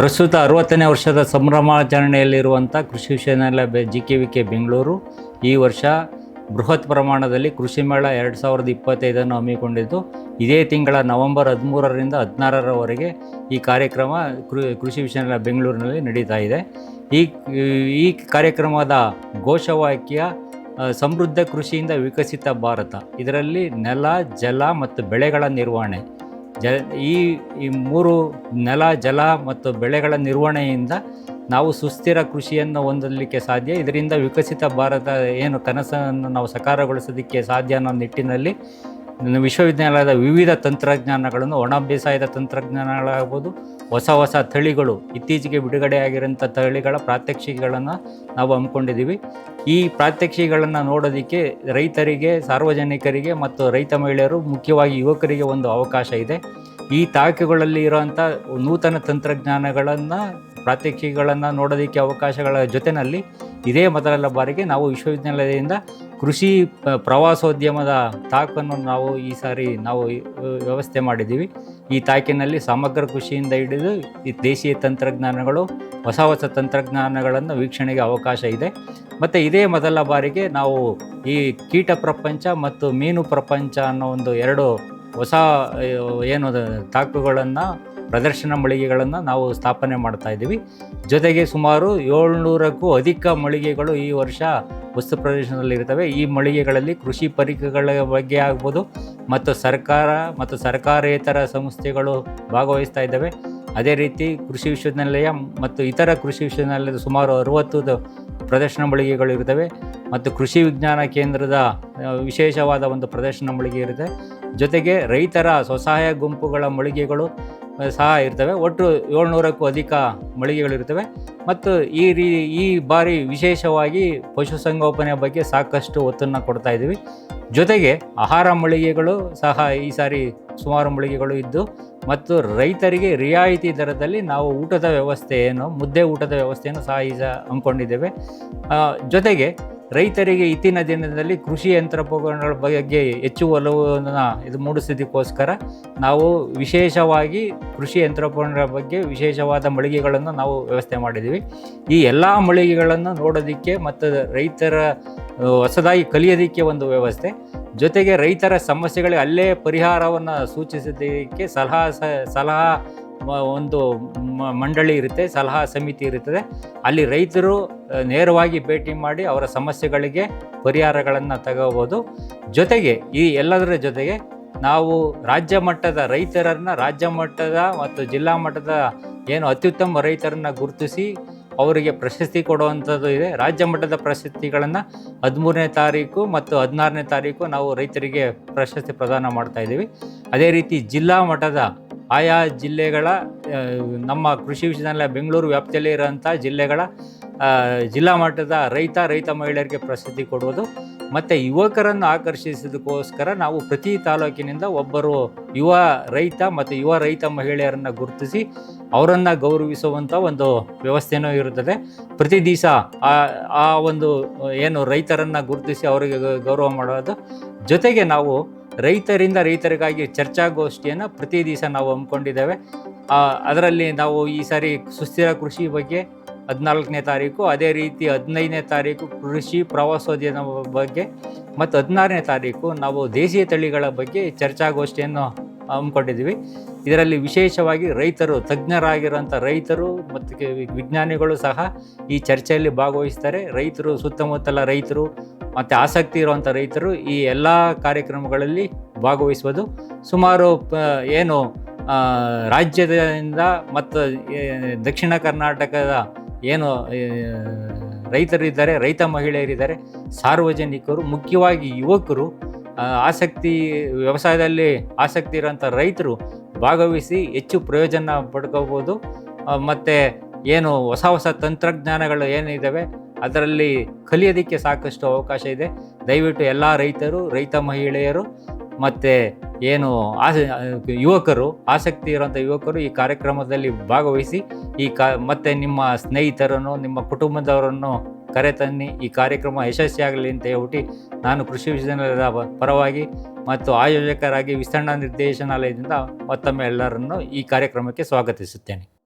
ಪ್ರಸ್ತುತ ಅರವತ್ತನೇ ವರ್ಷದ ಸಂಭ್ರಮಾಚರಣೆಯಲ್ಲಿರುವಂಥ ಕೃಷಿ ವಿಶ್ವವಿದ್ಯಾಲಯ G K V K Bengaluru ಈ ವರ್ಷ ಬೃಹತ್ ಪ್ರಮಾಣದಲ್ಲಿ ಕೃಷಿ ಮೇಳ ಎರಡು ಸಾವಿರದ ಇಪ್ಪತ್ತೈದನ್ನು ಹಮ್ಮಿಕೊಂಡಿದ್ದು, ಇದೇ ತಿಂಗಳ ನವೆಂಬರ್ ಹದಿಮೂರರಿಂದ ಹದಿನಾರರವರೆಗೆ ಈ ಕಾರ್ಯಕ್ರಮ ಕೃಷಿ ವಿಶ್ವವಿದ್ಯಾಲಯ ಬೆಂಗಳೂರಿನಲ್ಲಿ ನಡೀತಾ ಇದೆ. ಈ ಈ ಕಾರ್ಯಕ್ರಮದ ಘೋಷವಾಕ್ಯ ಸಮೃದ್ಧ ಕೃಷಿಯಿಂದ ವಿಕಸಿತ ಭಾರತ. ಇದರಲ್ಲಿ ನೆಲ, ಜಲ ಮತ್ತು ಬೆಳೆಗಳ ನಿರ್ವಹಣೆ. ಜ ಈ ಈ ಮೂರು ನೆಲ, ಜಲ ಮತ್ತು ಬೆಳೆಗಳ ನಿರ್ವಹಣೆಯಿಂದ ನಾವು ಸುಸ್ಥಿರ ಕೃಷಿಯನ್ನು ಹೊಂದಲಿಕ್ಕೆ ಸಾಧ್ಯ. ಇದರಿಂದ ವಿಕಸಿತ ಭಾರತ ಏನು ಕನಸನ್ನು ನಾವು ಸಕಾರಗೊಳಿಸೋದಕ್ಕೆ ಸಾಧ್ಯ ಅನ್ನೋ ನಿಟ್ಟಿನಲ್ಲಿ ವಿಶ್ವವಿದ್ಯಾಲಯದ ವಿವಿಧ ತಂತ್ರಜ್ಞಾನಗಳನ್ನು, ಒಣ ಬೇಸಾಯದ ತಂತ್ರಜ್ಞಾನಗಳಾಗ್ಬೋದು, ಹೊಸ ಹೊಸ ತಳಿಗಳು, ಇತ್ತೀಚೆಗೆ ಬಿಡುಗಡೆಯಾಗಿರುವಂಥ ತಳಿಗಳ ಪ್ರಾತ್ಯಕ್ಷಿಕೆಗಳನ್ನು ನಾವು ಹಮ್ಮಿಕೊಂಡಿದ್ದೀವಿ. ಈ ಪ್ರಾತ್ಯಕ್ಷಿಕೆಗಳನ್ನು ನೋಡೋದಕ್ಕೆ ರೈತರಿಗೆ, ಸಾರ್ವಜನಿಕರಿಗೆ ಮತ್ತು ರೈತ ಮಹಿಳೆಯರು, ಮುಖ್ಯವಾಗಿ ಯುವಕರಿಗೆ ಒಂದು ಅವಕಾಶ ಇದೆ. ಈ ತಾಕುಗಳಲ್ಲಿ ಇರೋವಂಥ ನೂತನ ತಂತ್ರಜ್ಞಾನಗಳನ್ನು, ಪ್ರಾತ್ಯಕ್ಷಿಕೆಗಳನ್ನು ನೋಡೋದಕ್ಕೆ ಅವಕಾಶಗಳ ಜೊತೆಯಲ್ಲಿ ಇದೇ ಮೊದಲ ಬಾರಿಗೆ ನಾವು ವಿಶ್ವವಿದ್ಯಾನಿಲಯದಿಂದ ಕೃಷಿ ಪ್ರವಾಸೋದ್ಯಮದ ತಾಕನ್ನು ನಾವು ಈ ಸಾರಿ ನಾವು ವ್ಯವಸ್ಥೆ ಮಾಡಿದ್ದೀವಿ. ಈ ತಾಕಿನಲ್ಲಿ ಸಮಗ್ರ ಕೃಷಿಯಿಂದ ಹಿಡಿದು ಈ ದೇಶೀಯ ತಂತ್ರಜ್ಞಾನಗಳು, ಹೊಸ ಹೊಸ ತಂತ್ರಜ್ಞಾನಗಳನ್ನು ವೀಕ್ಷಣೆಗೆ ಅವಕಾಶ ಇದೆ. ಮತ್ತು ಇದೇ ಮೊದಲ ಬಾರಿಗೆ ನಾವು ಈ ಕೀಟ ಪ್ರಪಂಚ ಮತ್ತು ಮೀನು ಪ್ರಪಂಚ ಅನ್ನೋ ಒಂದು ಎರಡು ಹೊಸ ಏನು ತಾಕುಗಳನ್ನು, ಪ್ರದರ್ಶನ ಮಳಿಗೆಗಳನ್ನು ನಾವು ಸ್ಥಾಪನೆ ಮಾಡ್ತಾ ಇದ್ದೀವಿ. ಜೊತೆಗೆ ಸುಮಾರು ಏಳ್ನೂರಕ್ಕೂ ಅಧಿಕ ಮಳಿಗೆಗಳು ಈ ವರ್ಷ ವಸ್ತು ಪ್ರದರ್ಶನದಲ್ಲಿರ್ತವೆ ಈ ಮಳಿಗೆಗಳಲ್ಲಿ ಕೃಷಿ ಪರಿಕರಗಳ ಬಗ್ಗೆ ಆಗ್ಬೋದು, ಮತ್ತು ಸರ್ಕಾರ ಮತ್ತು ಸರ್ಕಾರೇತರ ಸಂಸ್ಥೆಗಳು ಭಾಗವಹಿಸ್ತಾ ಇದ್ದಾವೆ. ಅದೇ ರೀತಿ ಕೃಷಿ ವಿಶ್ವವಿದ್ಯಾನಿಲಯ ಮತ್ತು ಇತರ ಕೃಷಿ ವಿಶ್ವವಿದ್ಯಾನಿಲಯದ ಸುಮಾರು ಅರುವತ್ತು ಪ್ರದರ್ಶನ ಮಳಿಗೆಗಳು ಇರ್ತವೆ. ಮತ್ತು ಕೃಷಿ ವಿಜ್ಞಾನ ಕೇಂದ್ರದ ವಿಶೇಷವಾದ ಒಂದು ಪ್ರದರ್ಶನ ಮಳಿಗೆ ಇರುತ್ತೆ. ಜೊತೆಗೆ ರೈತರ ಸ್ವಸಹಾಯ ಗುಂಪುಗಳ ಮಳಿಗೆಗಳು ಸಹ ಇರ್ತವೆ. ಒಟ್ಟು ಏಳ್ನೂರಕ್ಕೂ ಅಧಿಕ ಮಳಿಗೆಗಳಿರ್ತವೆ. ಮತ್ತು ಈ ರೀ, ಈ ಬಾರಿ ವಿಶೇಷವಾಗಿ ಪಶುಸಂಗೋಪನೆ ಬಗ್ಗೆ ಸಾಕಷ್ಟು ಒತ್ತನ್ನು ಕೊಡ್ತಾ ಇದ್ದೀವಿ. ಜೊತೆಗೆ ಆಹಾರ ಮಳಿಗೆಗಳು ಸಹ ಈ ಸಾರಿ ಸುಮಾರು ಮಳಿಗೆಗಳು ಇದ್ದು, ಮತ್ತು ರೈತರಿಗೆ ರಿಯಾಯಿತಿ ದರದಲ್ಲಿ ನಾವು ಊಟದ ವ್ಯವಸ್ಥೆ ಏನು, ಮುದ್ದೆ ಊಟದ ವ್ಯವಸ್ಥೆಯನ್ನು ಸಹ ಈ ಸಹ ಹಮ್ಮಿಕೊಂಡಿದ್ದೇವೆ. ಜೊತೆಗೆ ರೈತರಿಗೆ ಇತ್ತಿನ ದಿನದಲ್ಲಿ ಕೃಷಿ ಯಂತ್ರೋಪಕರಣಗಳ ಬಗ್ಗೆ ಹೆಚ್ಚು ಒಲವನ್ನು ಇದು ಮೂಡಿಸಿದ್ದಕ್ಕೋಸ್ಕರ ನಾವು ವಿಶೇಷವಾಗಿ ಕೃಷಿ ಯಂತ್ರೋಪಕರಣಗಳ ಬಗ್ಗೆ ವಿಶೇಷವಾದ ಮಳಿಗೆಗಳನ್ನು ನಾವು ವ್ಯವಸ್ಥೆ ಮಾಡಿದ್ದೀವಿ. ಈ ಎಲ್ಲ ಮಳಿಗೆಗಳನ್ನು ನೋಡೋದಕ್ಕೆ ಮತ್ತು ರೈತರ ಹೊಸದಾಗಿ ಕಲಿಯೋದಕ್ಕೆ ಒಂದು ವ್ಯವಸ್ಥೆ. ಜೊತೆಗೆ ರೈತರ ಸಮಸ್ಯೆಗಳಿಗೆ ಅಲ್ಲೇ ಪರಿಹಾರವನ್ನು ಸೂಚಿಸೋದಕ್ಕೆ ಸಲಹಾ ಸಲಹಾ ಒಂದು ಮಂಡಳಿ ಇರುತ್ತೆ, ಸಲಹಾ ಸಮಿತಿ ಇರುತ್ತದೆ. ಅಲ್ಲಿ ರೈತರು ನೇರವಾಗಿ ಭೇಟಿ ಮಾಡಿ ಅವರ ಸಮಸ್ಯೆಗಳಿಗೆ ಪರಿಹಾರಗಳನ್ನು ತಗೋಬೋದು. ಜೊತೆಗೆ ಈ ಎಲ್ಲದರ ಜೊತೆಗೆ ನಾವು ರಾಜ್ಯ ಮಟ್ಟದ ರೈತರನ್ನು, ರಾಜ್ಯ ಮಟ್ಟದ ಮತ್ತು ಜಿಲ್ಲಾ ಮಟ್ಟದ ಏನು ಅತ್ಯುತ್ತಮ ರೈತರನ್ನು ಗುರುತಿಸಿ ಅವರಿಗೆ ಪ್ರಶಸ್ತಿ ಕೊಡುವಂಥದ್ದು ಇದೆ. ರಾಜ್ಯ ಮಟ್ಟದ ಪ್ರಶಸ್ತಿಗಳನ್ನು ಹದಿಮೂರನೇ ತಾರೀಕು ಮತ್ತು ಹದಿನಾರನೇ ತಾರೀಕು ನಾವು ರೈತರಿಗೆ ಪ್ರಶಸ್ತಿ ಪ್ರದಾನ ಮಾಡ್ತಾ ಇದ್ದೀವಿ. ಅದೇ ರೀತಿ ಜಿಲ್ಲಾ ಮಟ್ಟದ ಆಯಾ ಜಿಲ್ಲೆಗಳ ನಮ್ಮ ಕೃಷಿ ವಿಶ್ವವಿದ್ಯಾನಿಲಯ ಬೆಂಗಳೂರು ವ್ಯಾಪ್ತಿಯಲ್ಲಿ ಇರೋಂಥ ಜಿಲ್ಲೆಗಳ ಜಿಲ್ಲಾ ಮಟ್ಟದ ರೈತ ರೈತ ಮಹಿಳೆಯರಿಗೆ ಪ್ರಸಿದ್ಧಿ ಕೊಡುವುದು. ಮತ್ತು ಯುವಕರನ್ನು ಆಕರ್ಷಿಸೋದಕ್ಕೋಸ್ಕರ ನಾವು ಪ್ರತಿ ತಾಲೂಕಿನಿಂದ ಒಬ್ಬರು ಯುವ ರೈತ ಮತ್ತು ಯುವ ರೈತ ಮಹಿಳೆಯರನ್ನು ಗುರುತಿಸಿ ಅವರನ್ನು ಗೌರವಿಸುವಂಥ ಒಂದು ವ್ಯವಸ್ಥೆನೂ ಇರುತ್ತದೆ. ಪ್ರತಿ ದಿವಸ ಆ ಆ ಒಂದು ಏನು ರೈತರನ್ನು ಗುರುತಿಸಿ ಅವರಿಗೆ ಗೌರವ ಮಾಡೋದು. ಜೊತೆಗೆ ನಾವು ರೈತರಿಂದ ರೈತರಿಗಾಗಿ ಚರ್ಚಾಗೋಷ್ಠಿಯನ್ನು ಪ್ರತಿ ದಿವಸ ನಾವು ಹಮ್ಮಿಕೊಂಡಿದ್ದೇವೆ. ಅದರಲ್ಲಿ ನಾವು ಈ ಸಾರಿ ಸುಸ್ಥಿರ ಕೃಷಿ ಬಗ್ಗೆ ಹದಿನಾಲ್ಕನೇ ತಾರೀಕು, ಅದೇ ರೀತಿ ಹದಿನೈದನೇ ತಾರೀಕು ಕೃಷಿ ಪ್ರವಾಸೋದ್ಯಮ ಬಗ್ಗೆ ಮತ್ತು ಹದಿನಾರನೇ ತಾರೀಕು ನಾವು ದೇಶೀಯ ತಳಿಗಳ ಬಗ್ಗೆ ಚರ್ಚಾಗೋಷ್ಠಿಯನ್ನು ಹಮ್ಮಿಕೊಂಡಿದ್ದೀವಿ. ಇದರಲ್ಲಿ ವಿಶೇಷವಾಗಿ ರೈತರು, ತಜ್ಞರಾಗಿರುವಂಥ ರೈತರು ಮತ್ತು ವಿಜ್ಞಾನಿಗಳು ಸಹ ಈ ಚರ್ಚೆಯಲ್ಲಿ ಭಾಗವಹಿಸ್ತಾರೆ. ರೈತರು, ಸುತ್ತಮುತ್ತಲ ರೈತರು ಮತ್ತು ಆಸಕ್ತಿ ಇರುವಂಥ ರೈತರು ಈ ಎಲ್ಲ ಕಾರ್ಯಕ್ರಮಗಳಲ್ಲಿ ಭಾಗವಹಿಸುವುದು. ಸುಮಾರು ಏನು ರಾಜ್ಯದಿಂದ ಮತ್ತು ದಕ್ಷಿಣ ಕರ್ನಾಟಕದ ಏನು ರೈತರಿದ್ದಾರೆ, ರೈತ ಮಹಿಳೆಯರಿದ್ದಾರೆ, ಸಾರ್ವಜನಿಕರು, ಮುಖ್ಯವಾಗಿ ಯುವಕರು ಆಸಕ್ತಿ, ವ್ಯವಸಾಯದಲ್ಲಿ ಆಸಕ್ತಿ ಇರೋಂಥ ರೈತರು ಭಾಗವಹಿಸಿ ಹೆಚ್ಚು ಪ್ರಯೋಜನ ಪಡ್ಕೋಬೋದು. ಮತ್ತು ಏನು ಹೊಸ ಹೊಸ ತಂತ್ರಜ್ಞಾನಗಳು ಏನಿದ್ದಾವೆ ಅದರಲ್ಲಿ ಕಲಿಯೋದಕ್ಕೆ ಸಾಕಷ್ಟು ಅವಕಾಶ ಇದೆ. ದಯವಿಟ್ಟು ಎಲ್ಲ ರೈತರು, ರೈತ ಮಹಿಳೆಯರು, ಮತ್ತು ಏನು ಆಸ ಯುವಕರು, ಆಸಕ್ತಿ ಇರುವಂಥ ಯುವಕರು ಈ ಕಾರ್ಯಕ್ರಮದಲ್ಲಿ ಭಾಗವಹಿಸಿ, ಈ ಕಾ, ಮತ್ತು ನಿಮ್ಮ ಸ್ನೇಹಿತರನ್ನು, ನಿಮ್ಮ ಕುಟುಂಬದವರನ್ನು ಕರೆತನ್ನಿ. ಈ ಕಾರ್ಯಕ್ರಮ ಯಶಸ್ವಿಯಾಗಲಿ ಅಂತ ಹೇಳ್ಬಿಟ್ಟು ನಾನು ಕೃಷಿ ವಿಜ್ಞಾನದ ಪರವಾಗಿ ಮತ್ತು ಆಯೋಜಕರಾಗಿ ವಿಸ್ತರಣಾ ನಿರ್ದೇಶನಾಲಯದಿಂದ ಮತ್ತೊಮ್ಮೆ ಎಲ್ಲರನ್ನು ಈ ಕಾರ್ಯಕ್ರಮಕ್ಕೆ ಸ್ವಾಗತಿಸುತ್ತೇನೆ.